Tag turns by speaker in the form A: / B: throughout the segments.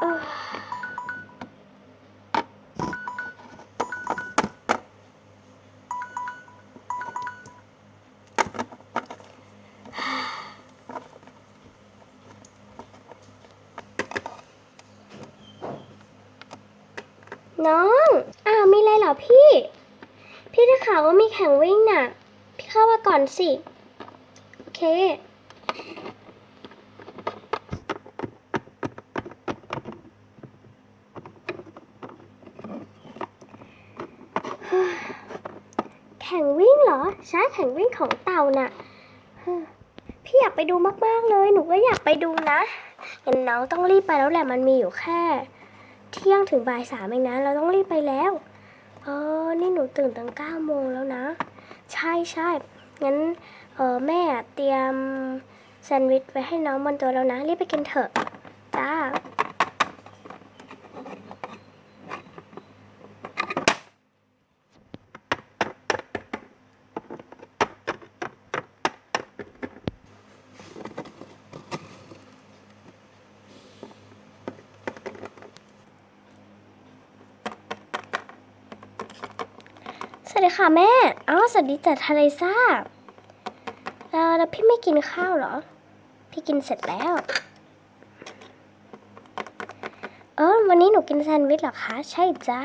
A: น้อง อ้าว มีอะไรเหรอพี่ พี่ได้ข่าวว่ามีแข่งวิ่งน่ะ พี่เข้ามาก่อนสิ โอเค แข่งวิ่งเหรอ ใช่แข่งวิ่งของเต่าน่ะพี่อยากไปดูมากๆเลย หนูก็อยากไปดูนะงั้นน้องต้องรีบไปแล้วแหละมันมีอยู่แค่ เที่ยงถึงบ่ายสามเองนะ เราต้องรีบไปแล้วเออนี่หนูตื่นตั้งเก้าโมงแล้วนะ ใช่ใช่งั้นเออแม่เตรียมแซนด์วิชไว้ให้น้องบนตัวแล้วนะ รีบไปกินเถอะจ้า สวัสดีค่ะแม่อ้าวสวัสดีแต่ทารีซาแล้วพี่ไม่กินข้าวเหรอ พี่กินเสร็จแล้ว เออวันนี้หนูกินแซนด์วิชเหรอคะ ใช่จ้า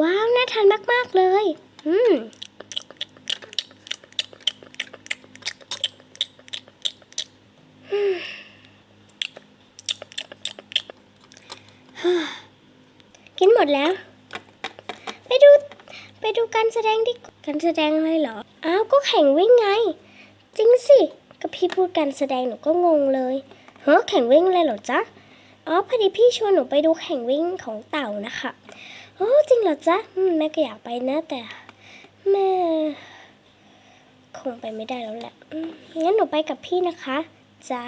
A: ว้าว น่าทานมาก ๆ เลย อืมอืม กินหมดแล้ว ไปดู ไปดูการแสดงดิการแสดงอะไรเหรอ อ้าว ก็แข่งวิ่งไง จริงสิกับพี่พูดการแสดงหนูก็งงเลย เฮ้แข่งวิ่งอะไรเหรอจ๊ะ อ๋อ พอดีพี่ชวนหนูไปดูแข่งวิ่งของเต่านะคะโอ้จริงเหรอจ๊ะแม่ก็อยากไปนะแต่แม่คงไปไม่ได้แล้วแหละงั้นหนูไปกับพี่นะคะ จ้า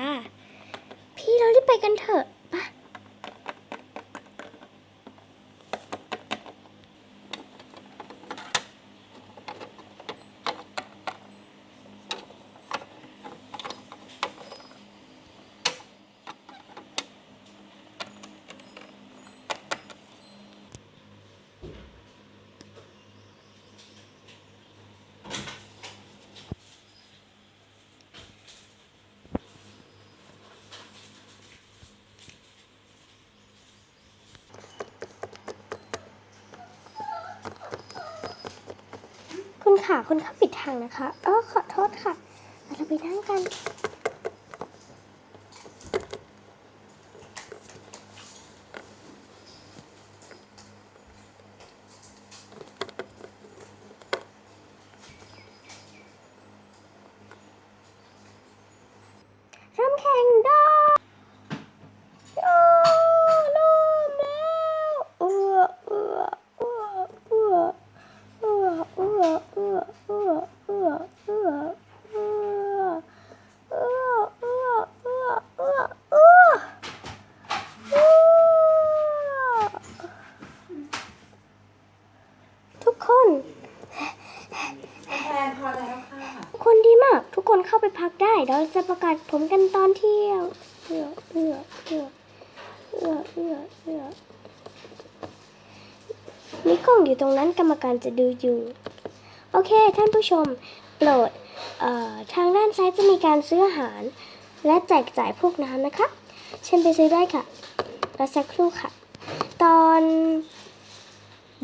A: พี่เราได้ไปกันเถอะปะ คุณค่ะ คุณเข้าผิดทางนะคะอ๋อขอโทษค่ะ เราไปนั่งกัน แฟ
B: นพอแล้วค่ะ
A: คนดีมาก ทุกคนเข้าไปพักได้เราจะประกาศผลกันตอนเที่ยงเอื้อเอื้อเอื้อเอื้อเอื้อเอื้อมีกล้องอยู่ตรงนั้นกรรมการจะดูอยู่ โอเค ท่านผู้ชมโปรดทางด้านซ้ายจะมีการซื้ออาหาร และแจกจ่ายพวกน้ำนะคะเชิญไปซื้อได้ค่ะ แล้วสักครู่ค่ะ ตอน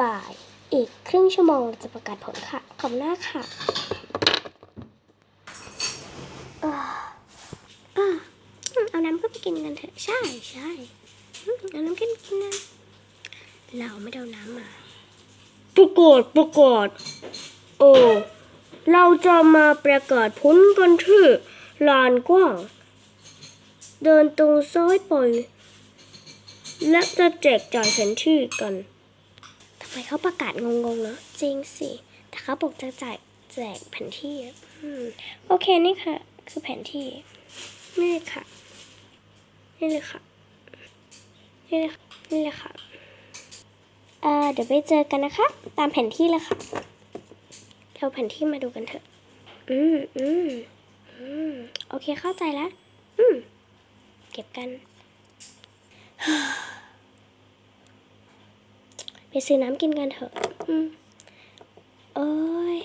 A: บ่าย อีกครึ่งชั่วโมงเราจะประกาศผลค่ะ ขอบหน้าค่ะอ่าอ่าอืมเอาน้ำก็ไปกินกันเถอะ ใช่ใช่อืมเอาน้ำกันกินนะเราไม่ได้เอาน้ำมาประกาศประกาศโอ้เราจะมาประกาศผลกันที่ลานกว้าง เดินตรงซ้ายไปและจะแจกจ่ายแผนที่กัน ไมเขาประกาศงงๆเนอะจริงสิ แต่เขาบอกจะจ่ายแจกแผนที่อืมโอเคนี่ค่ะ คือแผนที่ นี่ค่ะ นี่เลยค่ะ นี่เลยค่ะนี่เลยค่ะเอ่อเดี๋ยวไปเจอกันนะคะ ตามแผนที่เลยค่ะเราแผนที่มาดูกันเถอะ อืมอืมอืมโอเคเข้าใจแล้ว อืม เก็บกัน ซื้อน้ำกินกันเถอะอืมโอ้ย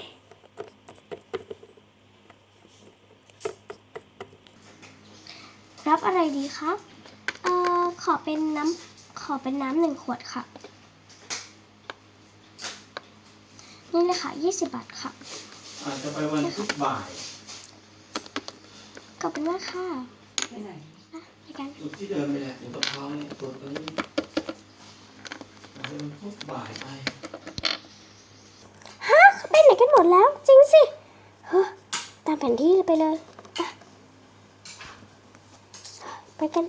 A: รับอะไรดีคะเอ่อขอเป็นน้ำขอเป็นน้ำหนึ่งขวดค่ะ นี่เลยค่ะ20บาทค่ะ
C: อาจจะไปวันพุธบ่าย
A: ขอบคุณมากค่ะ
B: ไปไหน
A: อะไปกัน
C: จุดที่เดิมไปแหละอยู่ตะพร้าวเนี่ยตัวตรงนี้ มันพุธบ่ายไป
A: ฮะไปไหนกันหมดแล้ว จริงสิเฮ้อตามแผนที่ไปเลย ไปกัน